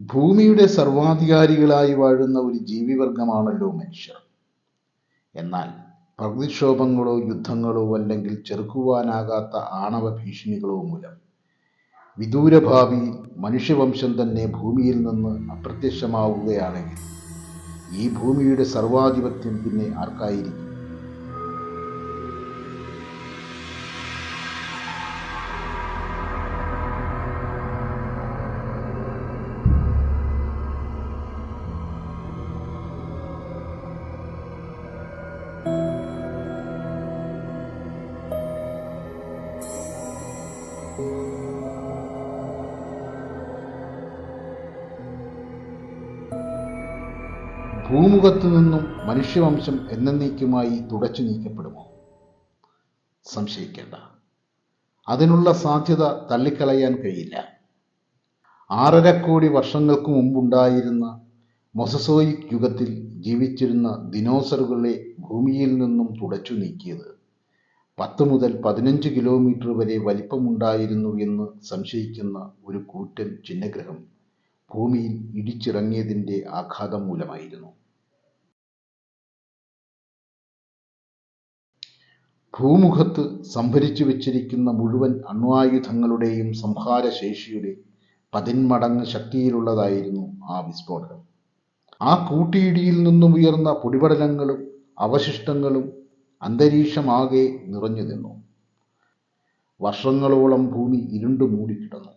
ഭൂമിയുടെ സർവാധികാരികളായി വാഴുന്ന ഒരു ജീവിവർഗമാണല്ലോ മനുഷ്യർ. എന്നാൽ പ്രകൃതിക്ഷോഭങ്ങളോ യുദ്ധങ്ങളോ അല്ലെങ്കിൽ ചെറുക്കുവാനാകാത്ത ആണവ ഭീഷണികളോ മൂലം വിദൂരഭാവി മനുഷ്യവംശം തന്നെ ഭൂമിയിൽ നിന്ന് അപ്രത്യക്ഷമാവുകയാണെങ്കിൽ ഈ ഭൂമിയുടെ സർവാധിപത്യം പിന്നെ ആർക്കായിരിക്കും? ഭൂമുഖത്തു നിന്നും മനുഷ്യവംശം എന്നേക്കുമായി തുടച്ചു നീക്കപ്പെടുമോ? സംശയിക്കേണ്ട. അതിനുള്ള സാധ്യത തള്ളിക്കളയാൻ കഴിയില്ല. ആറര കോടി വർഷങ്ങൾക്ക് മുമ്പുണ്ടായിരുന്ന മൊസസോയിക് യുഗത്തിൽ ജീവിച്ചിരുന്ന ദിനോസറുകളെ ഭൂമിയിൽ നിന്നും തുടച്ചു നീക്കിയത് പത്ത് മുതൽ പതിനഞ്ച് കിലോമീറ്റർ വരെ വലിപ്പമുണ്ടായിരുന്നു എന്ന് സംശയിക്കുന്ന ഒരു കൂറ്റൻ ചിഹ്നഗ്രഹം ഭൂമിയിൽ ഇടിച്ചിറങ്ങിയതിന്റെ ആഘാതം മൂലമായിരുന്നു. ഭൂമുഖത്ത് സംഭരിച്ചു വച്ചിരിക്കുന്ന മുഴുവൻ അണ്വായുധങ്ങളുടെയും സംഹാരശേഷിയുടെ പതിന്മടങ്ങ് ശക്തിയിലുള്ളതായിരുന്നു ആ വിസ്ഫോടനം. ആ കൂട്ടിയിടിയിൽ നിന്നും ഉയർന്ന പൊടിപടലങ്ങളും അവശിഷ്ടങ്ങളും അന്തരീക്ഷമാകെ നിറഞ്ഞു നിന്നു. വർഷങ്ങളോളം ഭൂമി ഇരുണ്ടു മൂടിക്കിടന്നു.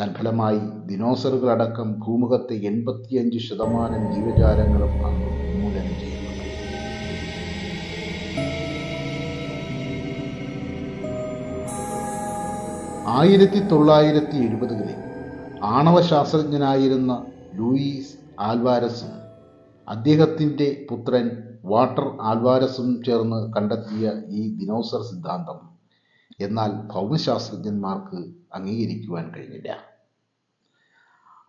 തൽഫലമായി ദിനോസറുകളടക്കം ഭൂമുഖത്തെ എൺപത്തിയഞ്ച് ശതമാനം ജീവജാലങ്ങളും അന്ന് ആയിരത്തി തൊള്ളായിരത്തി എഴുപതുകളിൽ ആണവ ശാസ്ത്രജ്ഞനായിരുന്ന ലൂയിസ് ആൽവാരസും അദ്ദേഹത്തിന്റെ പുത്രൻ വാട്ടർ ആൽവാരസും ചേർന്ന് കണ്ടെത്തിയ ഈ ദിനോസർ സിദ്ധാന്തം എന്നാൽ ഭൗമശാസ്ത്രജ്ഞന്മാർക്ക് അംഗീകരിക്കുവാൻ കഴിഞ്ഞില്ല.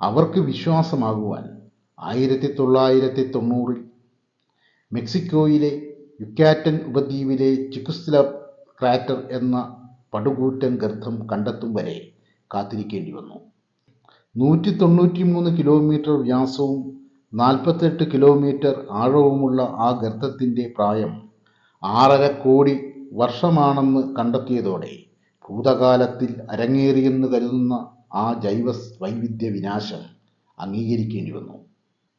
അവർക്ക് വിശ്വാസമാകുവാൻ ആയിരത്തി തൊള്ളായിരത്തി തൊണ്ണൂറിൽ മെക്സിക്കോയിലെ യുക്കാറ്റൻ ഉപദ്വീപിലെ ചിക്കുസ്ല ക്രാറ്റർ എന്ന പടുകൂറ്റൻ ഗർത്തം കണ്ടെത്തും വരെ കാത്തിരിക്കേണ്ടി വന്നു. നൂറ്റി തൊണ്ണൂറ്റി മൂന്ന് കിലോമീറ്റർ വ്യാസവും നാൽപ്പത്തെട്ട് കിലോമീറ്റർ ആഴവുമുള്ള ആ ഗർത്തത്തിന്റെ പ്രായം ആറര കോടി വർഷമാണെന്ന് കണ്ടെത്തിയതോടെ ഭൂതകാലത്തിൽ അരങ്ങേറിയെന്ന് കരുതുന്ന ആ ജൈവ വൈവിധ്യ വിനാശം അംഗീകരിക്കേണ്ടി വന്നു.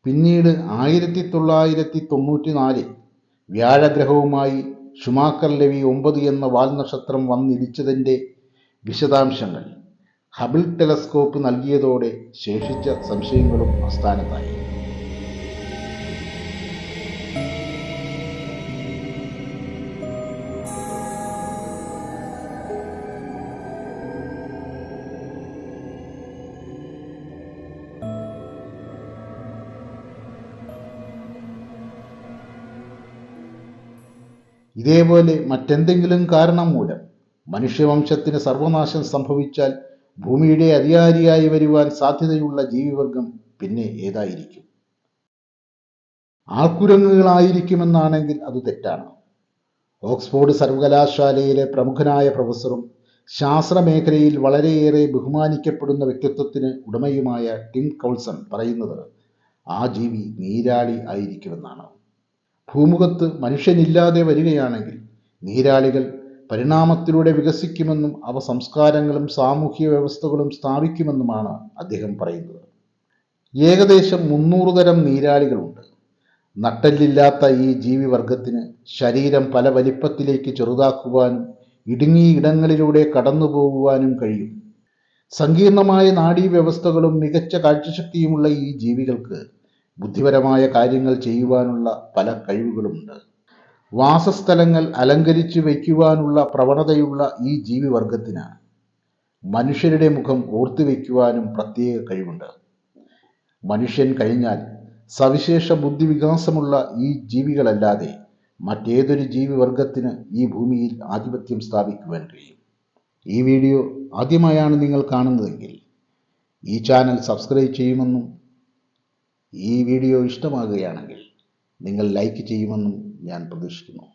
പിന്നീട് ആയിരത്തി തൊള്ളായിരത്തി തൊണ്ണൂറ്റി നാലിൽ വ്യാഴഗ്രഹവുമായി ഷുമാക്കർ ലവി ഒമ്പത് എന്ന വാൽനക്ഷത്രം വന്നിടിച്ചതിന്റെ വിശദാംശങ്ങൾ ഹബിൾ ടെലസ്കോപ്പ് നൽകിയതോടെ ശേഷിച്ച സംശയങ്ങളും അസ്ഥാനത്തായി ഇതേപോലെ മറ്റെന്തെങ്കിലും കാരണം മൂലം മനുഷ്യവംശത്തിന് സർവനാശം സംഭവിച്ചാൽ ഭൂമിയുടെ അധികാരിയായി വരുവാൻ സാധ്യതയുള്ള ജീവിവർഗം പിന്നെ ഏതായിരിക്കും? ആൾക്കുരങ്ങുകളായിരിക്കുമെന്നാണെങ്കിൽ അത് തെറ്റാണ്. ഓക്സ്ഫോർഡ് സർവകലാശാലയിലെ പ്രമുഖനായ പ്രൊഫസറും ശാസ്ത്രമേഖലയിൽ വളരെയേറെ ബഹുമാനിക്കപ്പെടുന്ന വ്യക്തിത്വത്തിന് ഉടമയുമായ ടിം കൗൾസൺ പറയുന്നത് ആ ജീവി നീരാളി ആയിരിക്കുമെന്നാണ്. ഭൂമുഖത്ത് മനുഷ്യനില്ലാതെ വരികയാണെങ്കിൽ നീരാളികൾ പരിണാമത്തിലൂടെ വികസിക്കുമെന്നും അവ സംസ്കാരങ്ങളും സാമൂഹ്യ വ്യവസ്ഥകളും സ്ഥാപിക്കുമെന്നുമാണ് അദ്ദേഹം പറയുന്നത്. ഏകദേശം മുന്നൂറ് തരം നീരാളികളുണ്ട്. നട്ടല്ലില്ലാത്ത ഈ ജീവിവർഗത്തിന് ശരീരം പല വലിപ്പത്തിലേക്ക് ചെറുതാക്കുവാനും ഇടുങ്ങിയ ഇടങ്ങളിലൂടെ കടന്നു പോകുവാനും കഴിയും. സങ്കീർണമായ നാഡീവ്യവസ്ഥകളും മികച്ച കാഴ്ചശക്തിയുമുള്ള ഈ ജീവികൾക്ക് ബുദ്ധിപരമായ കാര്യങ്ങൾ ചെയ്യുവാനുള്ള പല കഴിവുകളുമുണ്ട്. വാസസ്ഥലങ്ങൾ അലങ്കരിച്ചു വയ്ക്കുവാനുള്ള പ്രവണതയുള്ള ഈ ജീവിവർഗത്തിന് മനുഷ്യരുടെ മുഖം ഓർത്തുവെക്കുവാനും പ്രത്യേക കഴിവുണ്ട്. മനുഷ്യൻ കഴിഞ്ഞാൽ സവിശേഷ ബുദ്ധിവികാസമുള്ള ഈ ജീവികളല്ലാതെ മറ്റേതൊരു ജീവിവർഗത്തിന് ഈ ഭൂമിയിൽ ആധിപത്യം സ്ഥാപിക്കുവാൻ കഴിയും. ഈ വീഡിയോ ആദ്യമായാണ് നിങ്ങൾ കാണുന്നതെങ്കിൽ ഈ ചാനൽ സബ്സ്ക്രൈബ് ചെയ്യുമെന്നും ഈ വീഡിയോ ഇഷ്ടമാകുകയാണെങ്കിൽ നിങ്ങൾ ലൈക്ക് ചെയ്യുമെന്നും ഞാൻ പ്രതീക്ഷിക്കുന്നു.